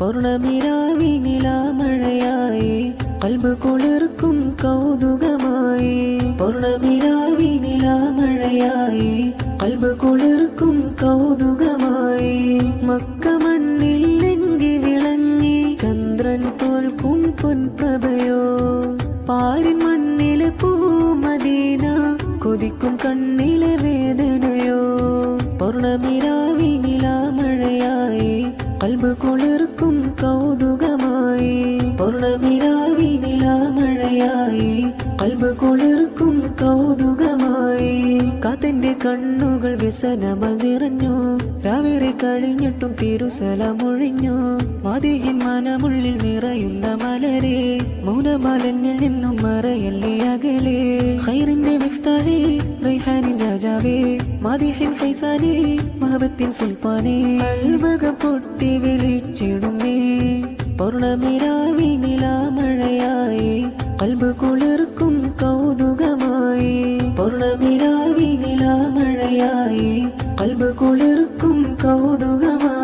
പൗർണമിരാവിനിലാമഴയായി കൽബ് കുളിർക്കും കൗതുകമായി. പൗർണമിരാവിനിലാമഴയായി കൽബ് കുളിർക്കും കൗതുകമായി. മക്ക മണ്ണിൽ ലെങ്കി വിളങ്ങി ചന്ദ്രൻ തോൽക്കും പൊൻപ്രഭയോ പാരിൻ മണ്ണിലെ പൂമദീന കൊതിക്കും കണ്ണിലെ വേദനയോ. കൽബ് കുളിർക്കും കൗതുകമായി. പൗർണമിരാവിനിലാമഴയായി കൽബ് കുളിർക്കും കൗതുകമായി. കാത്തിന്റെ കണ്ണുകൾ വ്യസനമ നിറഞ്ഞു. രാവേറെ കഴിഞ്ഞിട്ടും തിരുസലമൊഴിഞ്ഞു. മതിയിൽ മനമുള്ളിൽ നിറയുന്ന മലരെ മൗനമലഞ്ഞിൽ നിന്നും മറയല്ലേ അകലെ. ராஜாவே மதியின் பைசானே மகபத்தின் சுல்தானே அல்மகம் பொட்டி வெளிச்சிடுமே பௌர்ணமிராவி நிலா மழையாயே கல்பு குளிர்க்கும் கௌதுகமாயே. பௌர்ணமிராவி நிலா மழையாயே கல்பு குளிர்க்கும் கௌதுகமாயே